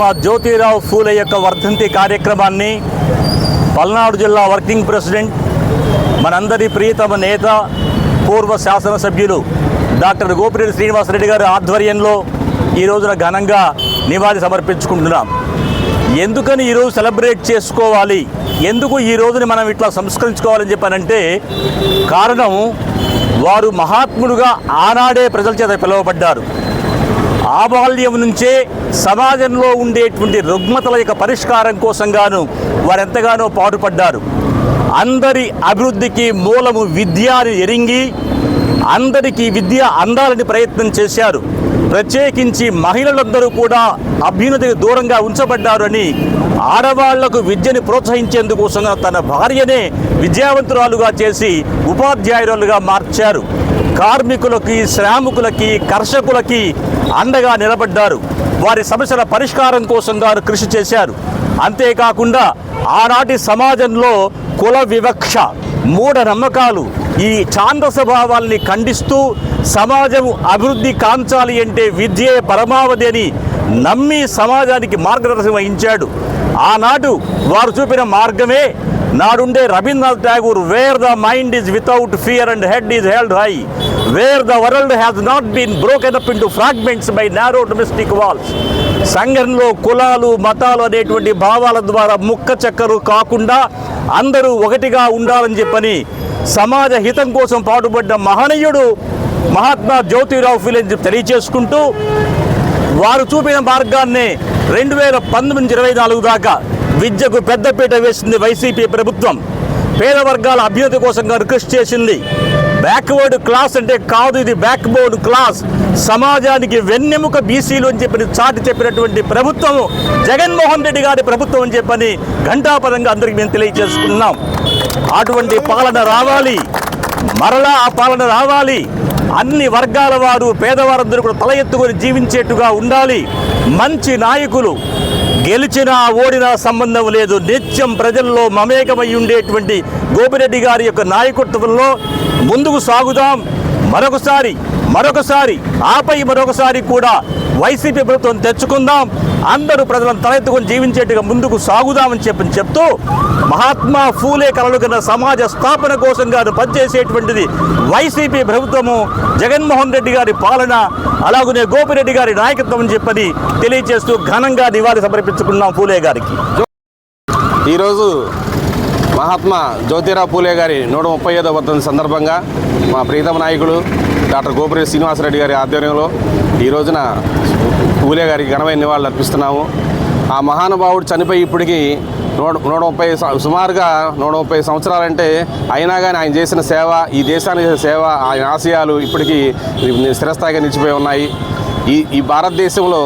మా జ్యోతిరావు ఫూలే యొక్క వర్ధంతి కార్యక్రమాన్ని పల్నాడు జిల్లా వర్కింగ్ ప్రెసిడెంట్ మనందరి ప్రియతమ నేత పూర్వ శాసనసభ్యులు డాక్టర్ గోపిరెడ్డి శ్రీనివాసరెడ్డి గారి ఆధ్వర్యంలో ఈ రోజున ఘనంగా నివాళి సమర్పించుకుంటున్నాం. ఎందుకని ఈరోజు సెలబ్రేట్ చేసుకోవాలి? ఎందుకు ఈ రోజుని మనం ఇట్లా సంస్కరించుకోవాలని చెప్పానంటే కారణం వారు మహాత్ముడుగా ఆనాడే ప్రజల చేత పిలువబడ్డారు. ఆ బాల్యం నుంచే సమాజంలో ఉండేటువంటి రుగ్మతల యొక్క పరిష్కారం కోసం గాను వారు ఎంతగానో పాటుపడ్డారు. అందరి అభివృద్ధికి మూలము విద్య అని ఎరింగి అందరికీ విద్య అందాలని ప్రయత్నం చేశారు. ప్రత్యేకించి మహిళలందరూ కూడా అభ్యున్నతికి దూరంగా ఉంచబడ్డారని ఆడవాళ్ళకు విద్యని ప్రోత్సహించేందుకోసంగా తన భార్యనే విద్యావంతురాలుగా చేసి ఉపాధ్యాయురాలుగా మార్చారు. కార్మికులకి శ్రామికులకి కర్షకులకి అండగా నిలబడ్డారు. వారి సమస్యల పరిష్కారం కోసం గారు కృషి చేశారు. అంతేకాకుండా ఆనాటి సమాజంలో కుల వివక్ష మూఢ నమ్మకాలు ఈ ఛాందస స్వభావాల్ని ఖండిస్తూ సమాజం అభివృద్ధి కాంచాలి అంటే విద్యే పరమావధి అని నమ్మి సమాజానికి మార్గదర్శనం వహించాడు. ఆనాడు వారు చూపిన మార్గమే నాడుండే Rabindranath Tagore where the mind is without fear and head is held high where the world has not been broken up into fragments by narrow domestic walls సంఘంలో కులాలు మతాలు అనేటువంటి భావాల ద్వారా ముక్క చక్కరు కాకుండా అందరూ ఒకటిగా ఉండాలని చెప్పని సమాజ హితం కోసం పాటుపడ్డ మహనీయుడు మహాత్మా జ్యోతిరావు ఫిలే తెలియచేసుకుంటూ వారు చూపిన మార్గాన్ని రెండు వేల పంతొమ్మిది ఇరవై నాలుగు దాకా విద్యకు పెద్దపీట వేసింది వైసీపీ ప్రభుత్వం. పేద వర్గాల అభ్యున్నతి కోసం గారు కృషి చేసింది. బ్యాక్వర్డ్ క్లాస్ అంటే కాదు ఇది బ్యాక్ బోర్డ్ క్లాస్ సమాజానికి వెన్నెముక బీసీలు అని చెప్పని చాటి చెప్పినటువంటి ప్రభుత్వం జగన్మోహన్ రెడ్డి గారి ప్రభుత్వం అని చెప్పని ఘంటాపరంగా అందరికీ మేము తెలియజేసుకున్నాం అటువంటి పాలన రావాలి. మరలా ఆ పాలన రావాలి. అన్ని వర్గాల వారు పేదవారందరూ కూడా తల ఎత్తుకొని జీవించేట్టుగా ఉండాలి. మంచి నాయకులు గెలిచినా ఓడినా సంబంధం లేదు. నిత్యం ప్రజల్లో మమేకమై ఉండేటువంటి గోపిరెడ్డి గారి యొక్క నాయకత్వంలో ముందుకు సాగుదాం. మరొకసారి మరొకసారి ఆపై మరొకసారి కూడా వైసీపీ ప్రభుత్వం తెచ్చుకుందాం. అందరూ ప్రజలను తలెత్తుకొని జీవించేట్టుగా ముందుకు సాగుదామని చెప్పని చెప్తూ మహాత్మా ఫూలే కలలు కన్న సమాజ స్థాపన కోసం గారు పనిచేసేటువంటిది వైసీపీ ప్రభుత్వము. జగన్మోహన్ రెడ్డి గారి పాలన అలాగనే గోపిరెడ్డి గారి నాయకత్వం అని చెప్పని తెలియజేస్తూ ఘనంగా నివాళి సమర్పించుకున్నాం ఫూలే గారికి. ఈరోజు మహాత్మా జ్యోతిరావు పూలే గారి నూట ముప్పై ఐదో సందర్భంగా మా ప్రీతమ నాయకుడు డాక్టర్ గోపిరెడ్డి శ్రీనివాసరెడ్డి గారి ఆధ్వర్యంలో ఈ రోజున పూలే గారికి ఘనమైన నివాళులు అర్పిస్తున్నాము. ఆ మహానుభావుడు చనిపోయి ఇప్పటికీ నూట నూట ముప్పై సుమారుగా నూట ముప్పై సంవత్సరాలంటే అయినా కానీ ఆయన చేసిన సేవ ఈ దేశానికి చేసిన సేవ ఆయన ఆశయాలు ఇప్పటికీ స్థిరస్థాయిగా నిలిచిపోయి ఉన్నాయి. ఈ ఈ భారతదేశంలో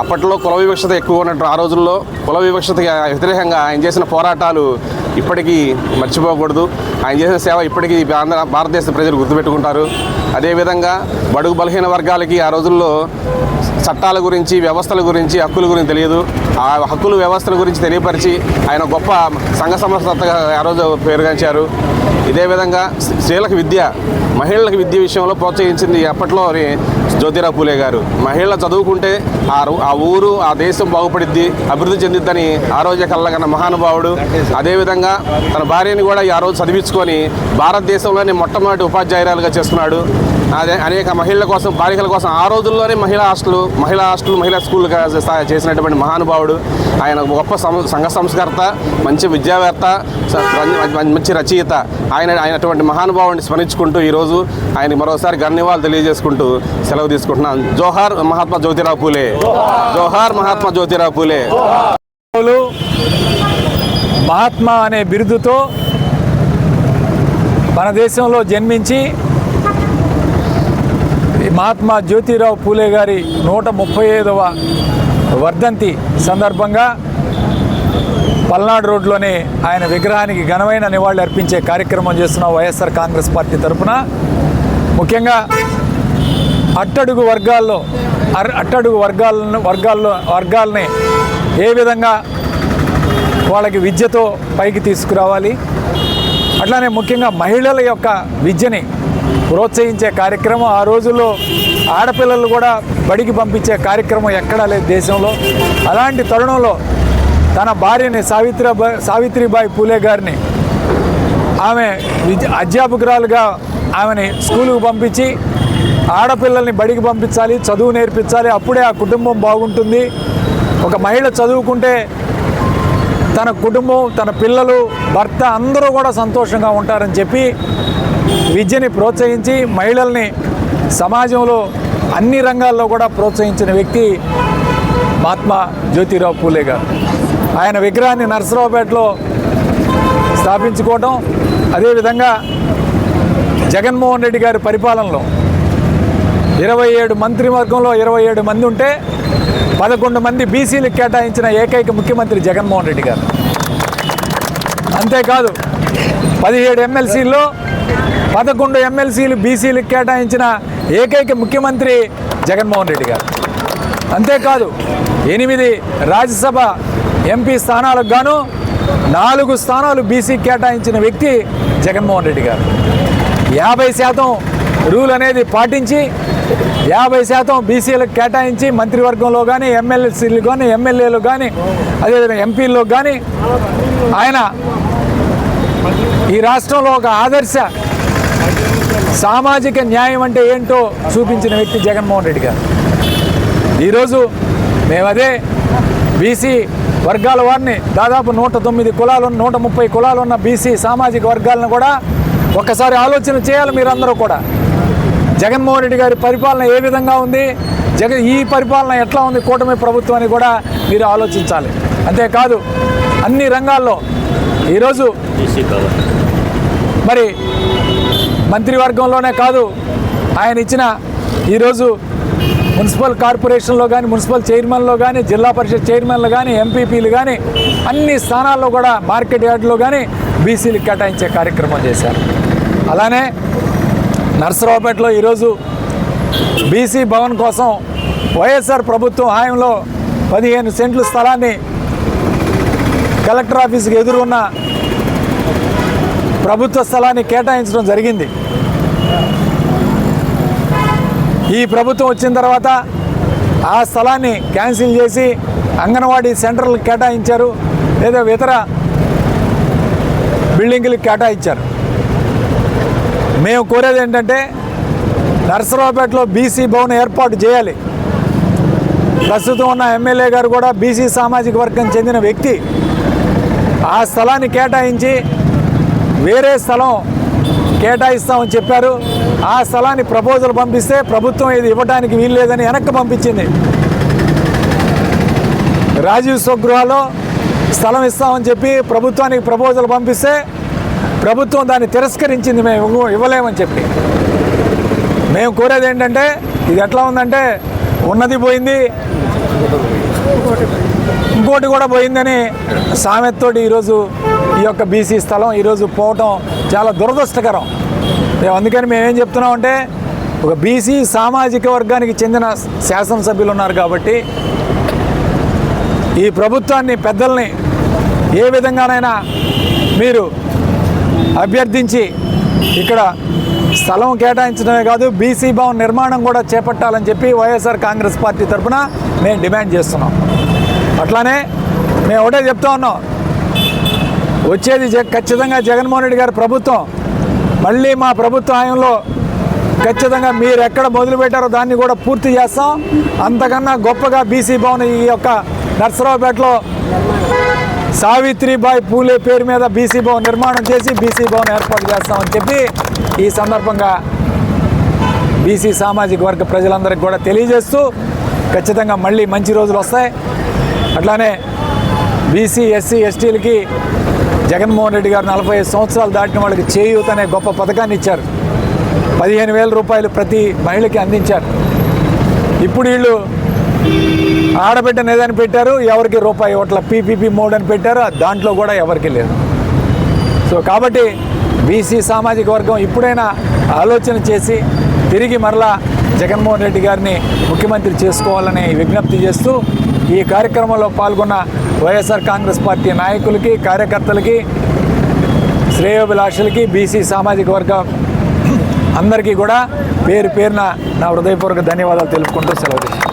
అప్పట్లో కుల వివక్షత ఎక్కువ ఉన్నట్టు ఆ రోజుల్లో కుల వివక్షతకి వ్యతిరేకంగా ఆయన చేసిన పోరాటాలు ఇప్పటికీ మర్చిపోకూడదు. ఆయన చేసిన సేవ ఇప్పటికీ ఆంధ్ర భారతదేశ ప్రజలు గుర్తుపెట్టుకుంటారు. అదేవిధంగా బడుగు బలహీన వర్గాలకి ఆ రోజుల్లో చట్టాల గురించి వ్యవస్థల గురించి హక్కుల గురించి తెలియదు. ఆ హక్కులు వ్యవస్థల గురించి తెలియపరిచి ఆయన గొప్ప సంఘ సంస్థగా ఆ రోజు పేరుగాంచారు. ఇదే విధంగా స్త్రీలకు విద్య మహిళలకు విద్య విషయంలో ప్రోత్సహించింది అప్పట్లో జ్యోతిరావు పూలే గారు. మహిళలు చదువుకుంటే ఆ ఆ ఊరు ఆ దేశం బాగుపడిద్ది అభివృద్ధి చెందిద్దని ఆ రోజే కళ్ళగన్న మహానుభావుడు. అదేవిధంగా తన భార్యని కూడా ఈ ఆ రోజు చదివించుకొని భారతదేశంలోని మొట్టమొదటి ఉపాధ్యాయురాలుగా చేసుకున్నాడు అదే అనేక మహిళల కోసం బాలికల కోసం ఆ రోజుల్లోనే మహిళా హాస్టల్ మహిళా హాస్టల్ మహిళా స్కూల్ చేసినటువంటి మహానుభావుడు. ఆయన గొప్ప సం- సంఘ సంస్కర్త మంచి విద్యావేత్త మంచి రచయిత. ఆయన ఆయనటువంటి మహానుభావుడిని స్మరించుకుంటూ ఈరోజు ఆయన మరోసారి ధన్యవాదాలు తెలియజేసుకుంటూ సెలవు తీసుకుంటున్నాను. జోహార్ మహాత్మా జ్యోతిరావు పూలే. జోహార్ మహాత్మా జ్యోతిరావు పూలే. మహాత్మా అనే బిరుదుతో మన దేశంలో జన్మించి మహాత్మా జ్యోతిరావు పూలే గారి నూట ముప్పై ఐదవ వర్ధంతి సందర్భంగా పల్నాడు రోడ్లోని ఆయన విగ్రహానికి ఘనమైన నివాళులు అర్పించే కార్యక్రమం చేస్తున్న వైఎస్ఆర్ కాంగ్రెస్ పార్టీ తరఫున ముఖ్యంగా అట్టడుగు వర్గాల్లో అర్- అట్టడుగు వర్గాలను వర్గాల్లో వర్గాల్ని ఏ విధంగా వాళ్ళకి విద్యతో పైకి తీసుకురావాలి. అట్లానే ముఖ్యంగా మహిళల యొక్క విద్యని ప్రోత్సహించే కార్యక్రమం. ఆ రోజుల్లో ఆడపిల్లలు కూడా బడికి పంపించే కార్యక్రమం ఎక్కడా లేదు దేశంలో. అలాంటి తరుణంలో తన భార్యని సావిత్రిబాయి సావిత్రిబాయి పూలే గారిని ఆమె అధ్యాపకురాలుగా ఆమెని స్కూలుకు పంపించి ఆడపిల్లల్ని బడికి పంపించాలి చదువు నేర్పించాలి. అప్పుడే ఆ కుటుంబం బాగుంటుంది. ఒక మహిళ చదువుకుంటే తన కుటుంబం తన పిల్లలు భర్త అందరూ కూడా సంతోషంగా ఉంటారని చెప్పి విద్యని ప్రోత్సహించి మహిళల్ని సమాజంలో అన్ని రంగాల్లో కూడా ప్రోత్సహించిన వ్యక్తి మహాత్మా జ్యోతిరావు పూలే గారు. ఆయన విగ్రహాన్ని నరసరావుపేటలో స్థాపించుకోవటం అదేవిధంగా జగన్మోహన్ రెడ్డి గారి పరిపాలనలో ఇరవై ఏడు మంత్రివర్గంలో ఇరవై ఏడు మంది ఉంటే పదకొండు మంది బీసీలకు కేటాయించిన ఏకైక ముఖ్యమంత్రి జగన్మోహన్ రెడ్డి గారు. అంతేకాదు పదిహేడు ఎమ్మెల్సీల్లో పదకొండు ఎమ్మెల్సీలు బీసీలు కేటాయించిన ఏకైక ముఖ్యమంత్రి జగన్మోహన్ రెడ్డి గారు. అంతేకాదు ఎనిమిది రాజ్యసభ ఎంపీ స్థానాలకు గాను నాలుగు స్థానాలు బీసీ కేటాయించిన వ్యక్తి జగన్మోహన్ రెడ్డి గారు. యాభై శాతం రూల్ అనేది పాటించి యాభై శాతం బీసీలకు కేటాయించి మంత్రివర్గంలో కానీ ఎమ్మెల్సీలు కానీ ఎమ్మెల్యేలు కానీ అదేవిధంగా ఎంపీల్లో కానీ ఆయన ఈ రాష్ట్రంలో ఒక ఆదర్శ సామాజిక న్యాయం అంటే ఏంటో చూపించిన వ్యక్తి జగన్మోహన్ రెడ్డి గారు. ఈరోజు మేము అదే బీసీ వర్గాల వారిని దాదాపు నూట తొమ్మిది కులాలు నూట ముప్పై కులాలు ఉన్న బీసీ సామాజిక వర్గాలను కూడా ఒక్కసారి ఆలోచన చేయాలి మీరందరూ కూడా. జగన్మోహన్ రెడ్డి గారి పరిపాలన ఏ విధంగా ఉంది? జగన్ ఈ పరిపాలన ఎట్లా ఉంది? కూటమి ప్రభుత్వం అని కూడా మీరు ఆలోచించాలి. అంతేకాదు అన్ని రంగాల్లో ఈరోజు మరి మంత్రివర్గంలోనే కాదు ఆయన ఇచ్చిన ఈరోజు మున్సిపల్ కార్పొరేషన్లో కానీ మున్సిపల్ చైర్మన్లో కానీ జిల్లా పరిషత్ చైర్మన్లు కానీ ఎంపీపీలు కానీ అన్ని స్థానాల్లో కూడా మార్కెట్ యార్డులో కానీ బీసీలు కేటాయించే కార్యక్రమం చేశారు. అలానే నర్సరావుపేటలో ఈరోజు బీసీ భవన్ కోసం వైఎస్ఆర్ ప్రభుత్వం హాయంలో పదిహేను సెంట్ల స్థలాన్ని కలెక్టర్ ఆఫీస్కి ఎదురున్న ప్రభుత్వ స్థలాన్ని కేటాయించడం జరిగింది. ఈ ప్రభుత్వం వచ్చిన తర్వాత ఆ స్థలాన్ని క్యాన్సిల్ చేసి అంగన్వాడీ సెంటర్లు కేటాయించారు లేదా ఇతర బిల్డింగ్లకు కేటాయించారు. మేము కోరేది ఏంటంటే నర్సరావుపేటలో బీసీ భవన్ ఏర్పాటు చేయాలి. ప్రస్తుతం ఉన్న ఎమ్మెల్యే గారు కూడా బీసీ సామాజిక వర్గం చెందిన వ్యక్తి. ఆ స్థలాన్ని కేటాయించి వేరే స్థలం కేటాయిస్తామని చెప్పారు. ఆ స్థలాన్ని ప్రపోజల్ పంపిస్తే ప్రభుత్వం ఇది ఇవ్వడానికి వీలు లేదని వెనక్కి పంపించింది. రాజీవ్ స్వగృహాలో స్థలం ఇస్తామని చెప్పి ప్రభుత్వానికి ప్రపోజల్ పంపిస్తే ప్రభుత్వం దాన్ని తిరస్కరించింది మేము ఇవ్వలేమని చెప్పి. మేము కోరేది ఏంటంటే ఇది ఎట్లా ఉందంటే ఉన్నది పోయింది ఇంకోటి కూడా పోయిందని సామెత్తోటి ఈరోజు ఈ యొక్క బీసీ స్థలం ఈరోజు పోవటం చాలా దురదృష్టకరం. మేము అందుకని మేమేం చెప్తున్నామంటే ఒక బీసీ సామాజిక వర్గానికి చెందిన శాసనసభ్యులు ఉన్నారు కాబట్టి ఈ ప్రభుత్వాన్ని పెద్దల్ని ఏ విధంగానైనా మీరు అభ్యర్థించి ఇక్కడ స్థలం కేటాయించడమే కాదు బీసీ భవన్ నిర్మాణం కూడా చేపట్టాలని చెప్పి వైఎస్ఆర్ కాంగ్రెస్ పార్టీ తరఫున మేము డిమాండ్ చేస్తున్నాం. అట్లానే మేము ఒకటే చెప్తా ఉన్నాం వచ్చేది జ ఖచ్చితంగా జగన్మోహన్ రెడ్డి గారి ప్రభుత్వం. మళ్ళీ మా ప్రభుత్వ హయాంలో ఖచ్చితంగా మీరు ఎక్కడ మొదలుపెట్టారో దాన్ని కూడా పూర్తి చేస్తాం. అంతకన్నా గొప్పగా బీసీ భవన్ ఈ యొక్క నర్సరావుపేటలో సావిత్రిబాయి పూలే పేరు మీద బీసీ భవన్ నిర్మాణం చేసి బీసీ భవన్ ఏర్పాటు చేస్తామని చెప్పి ఈ సందర్భంగా బీసీ సామాజిక వర్గ ప్రజలందరికీ కూడా తెలియజేస్తూ ఖచ్చితంగా మళ్ళీ మంచి రోజులు వస్తాయి. అట్లానే బీసీ ఎస్సీ ఎస్టీలకి జగన్మోహన్ రెడ్డి గారు నలభై ఐదు సంవత్సరాలు దాటిన వాళ్ళకి చేయూత అనే గొప్ప పథకాన్ని ఇచ్చారు. పదిహేను వేల రూపాయలు ప్రతి మహిళకి అందించారు. ఇప్పుడు వీళ్ళు ఆడబిడ్డ ఏదని పెట్టారు ఎవరికి రూపాయి ఇవ్వట్ల పీపీపీ మోడ్ అని పెట్టారు దాంట్లో కూడా ఎవరికి లేదు. సో కాబట్టి బీసీ సామాజిక వర్గం ఇప్పుడైనా ఆలోచన చేసి తిరిగి మరలా జగన్మోహన్ రెడ్డి గారిని ముఖ్యమంత్రి చేసుకోవాలని విజ్ఞప్తి చేస్తూ ఈ కార్యక్రమంలో పాల్గొన్న వైఎస్ఆర్ కాంగ్రెస్ పార్టీ నాయకులకి కార్యకర్తలకి శ్రేయోభిలాషులకి బీసీ సామాజిక వర్గం అందరికీ కూడా పేరు పేరున నా హృదయపూర్వక ధన్యవాదాలు తెలుపుకుంటూ సెలవు తీసుకుంటాను.